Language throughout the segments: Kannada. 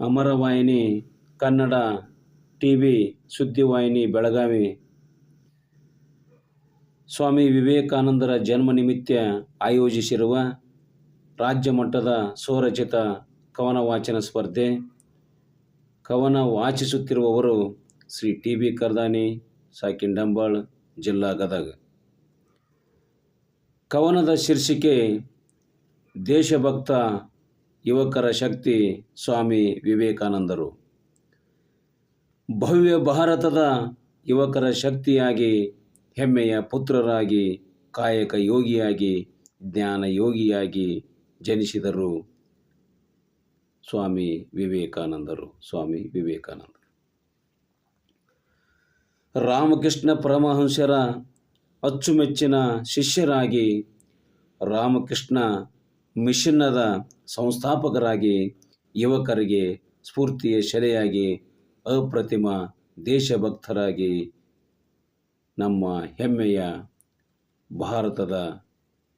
ಅಮರವಾಹಿನಿ ಕನ್ನಡ ಟಿ ವಿ ಸುದ್ದಿವಾಹಿನಿ ಬೆಳಗಾವಿ. ಸ್ವಾಮಿ ವಿವೇಕಾನಂದರ ಜನ್ಮ ನಿಮಿತ್ತ ಆಯೋಜಿಸಿರುವ ರಾಜ್ಯ ಮಟ್ಟದ ಸ್ವರಚಿತ ಕವನ ವಾಚನ ಸ್ಪರ್ಧೆ. ಕವನ ವಾಚಿಸುತ್ತಿರುವವರು ಶ್ರೀ ಟಿ ಬಿ ಕರ್ದಾನಿ ಸಾಕಿಂಡಂಬಾಳ್ ಜಿಲ್ಲಾ ಗದಗ. ಕವನದ ಶೀರ್ಷಿಕೆ ದೇಶಭಕ್ತ ಯುವಕರ ಶಕ್ತಿ ಸ್ವಾಮಿ ವಿವೇಕಾನಂದರು. ಭವ್ಯ ಭಾರತದ ಯುವಕರ ಶಕ್ತಿಯಾಗಿ, ಹೆಮ್ಮೆಯ ಪುತ್ರರಾಗಿ, ಕಾಯಕ ಯೋಗಿಯಾಗಿ, ಜ್ಞಾನ ಯೋಗಿಯಾಗಿ ಜನಿಸಿದರು ಸ್ವಾಮಿ ವಿವೇಕಾನಂದರು. ಸ್ವಾಮಿ ವಿವೇಕಾನಂದರು. ರಾಮಕೃಷ್ಣ ಪರಮಹಂಸರ ಅಚ್ಚುಮೆಚ್ಚಿನ ಶಿಷ್ಯರಾಗಿ ರಾಮಕೃಷ್ಣ ಮಿಷನ್ನದ ಸಂಸ್ಥಾಪಕರಾಗಿ ಯುವಕರಿಗೆ ಸ್ಫೂರ್ತಿಯ ಶೆಲೆಯಾಗಿ ಅಪ್ರತಿಮ ದೇಶಭಕ್ತರಾಗಿ ನಮ್ಮ ಹೆಮ್ಮೆಯ ಭಾರತದ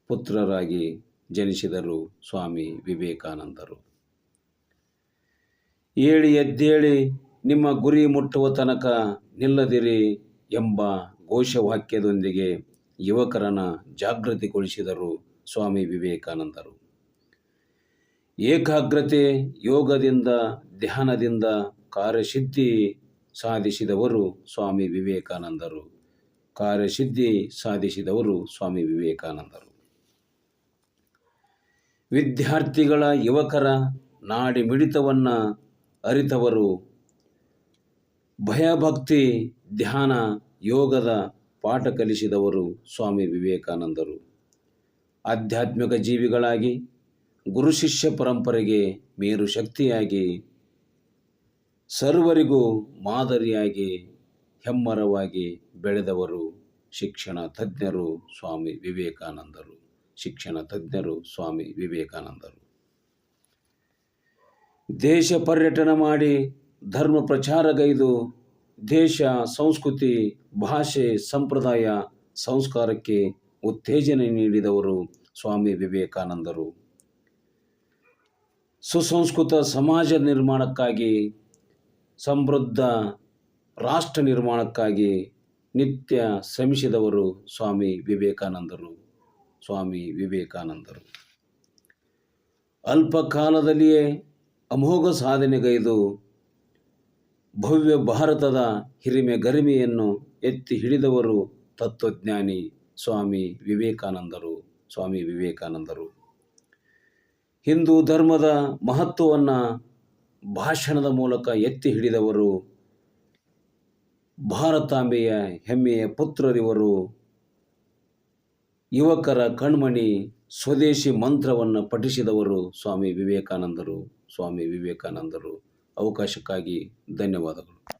ಪುತ್ರರಾಗಿ ಜನಿಸಿದರು ಸ್ವಾಮಿ ವಿವೇಕಾನಂದರು. ಏಳಿ ಎದ್ದೇಳಿ ನಿಮ್ಮ ಗುರಿ ಮುಟ್ಟುವ ತನಕ ನಿಲ್ಲದಿರಿ ಎಂಬ ಘೋಷವಾಕ್ಯದೊಂದಿಗೆ ಯುವಕರನ್ನು ಜಾಗೃತಿಗೊಳಿಸಿದರು ಸ್ವಾಮಿ ವಿವೇಕಾನಂದರು. ಏಕಾಗ್ರತೆ ಯೋಗದಿಂದ, ಧ್ಯಾನದಿಂದ ಕಾರ್ಯಸಿದ್ಧಿ ಸಾಧಿಸಿದವರು ಸ್ವಾಮಿ ವಿವೇಕಾನಂದರು. ಕಾರ್ಯಸಿದ್ಧಿ ಸಾಧಿಸಿದವರು ಸ್ವಾಮಿ ವಿವೇಕಾನಂದರು. ವಿದ್ಯಾರ್ಥಿಗಳ ಯುವಕರ ನಾಡಿ ಮಿಡಿತವನ್ನು ಅರಿತವರು. ಭಯಭಕ್ತಿ, ಧ್ಯಾನ, ಯೋಗದ ಪಾಠ ಕಲಿಸಿದವರು ಸ್ವಾಮಿ ವಿವೇಕಾನಂದರು. ಆಧ್ಯಾತ್ಮಿಕ ಜೀವಿಗಳಾಗಿ ಗುರು ಶಿಷ್ಯ ಪರಂಪರೆಗೆ ಮೇರು ಶಕ್ತಿಯಾಗಿ, ಸರ್ವರಿಗೂ ಮಾದರಿಯಾಗಿ, ಹೆಮ್ಮರವಾಗಿ ಬೆಳೆದವರು ಶಿಕ್ಷಣ ತಜ್ಞರು ಸ್ವಾಮಿ ವಿವೇಕಾನಂದರು. ಶಿಕ್ಷಣ ತಜ್ಞರು ಸ್ವಾಮಿ ವಿವೇಕಾನಂದರು. ದೇಶ ಪರ್ಯಟನ ಮಾಡಿ ಧರ್ಮ ಪ್ರಚಾರಗೈದು, ದೇಶ, ಸಂಸ್ಕೃತಿ, ಭಾಷೆ, ಸಂಪ್ರದಾಯ, ಸಂಸ್ಕಾರಕ್ಕೆ ಉತ್ತೇಜನ ನೀಡಿದವರು ಸ್ವಾಮಿ ವಿವೇಕಾನಂದರು. ಸುಸಂಸ್ಕೃತ ಸಮಾಜ ನಿರ್ಮಾಣಕ್ಕಾಗಿ, ಸಮೃದ್ಧ ರಾಷ್ಟ್ರ ನಿರ್ಮಾಣಕ್ಕಾಗಿ ನಿತ್ಯ ಶ್ರಮಿಸಿದವರು ಸ್ವಾಮಿ ವಿವೇಕಾನಂದರು. ಸ್ವಾಮಿ ವಿವೇಕಾನಂದರು. ಅಲ್ಪ ಕಾಲದಲ್ಲಿಯೇ ಅಮೋಘ ಸಾಧನೆಗೈದು ಭವ್ಯ ಭಾರತದ ಹಿರಿಮೆ ಗರಿಮೆಯನ್ನು ಎತ್ತಿ ಹಿಡಿದವರು ತತ್ವಜ್ಞಾನಿ ಸ್ವಾಮಿ ವಿವೇಕಾನಂದರು. ಸ್ವಾಮಿ ವಿವೇಕಾನಂದರು. ಹಿಂದೂ ಧರ್ಮದ ಮಹತ್ವವನ್ನು ಭಾಷಣದ ಮೂಲಕ ಎತ್ತಿ ಹಿಡಿದವರು ಭಾರತಾಂಬೆಯ ಹೆಮ್ಮೆಯ ಪುತ್ರರಿವರು. ಯುವಕರ ಕಣ್ಮಣಿ ಸ್ವದೇಶಿ ಮಂತ್ರವನ್ನು ಪಠಿಸಿದವರು ಸ್ವಾಮಿ ವಿವೇಕಾನಂದರು. ಸ್ವಾಮಿ ವಿವೇಕಾನಂದರು. ಅವಕಾಶಕ್ಕಾಗಿ ಧನ್ಯವಾದಗಳು.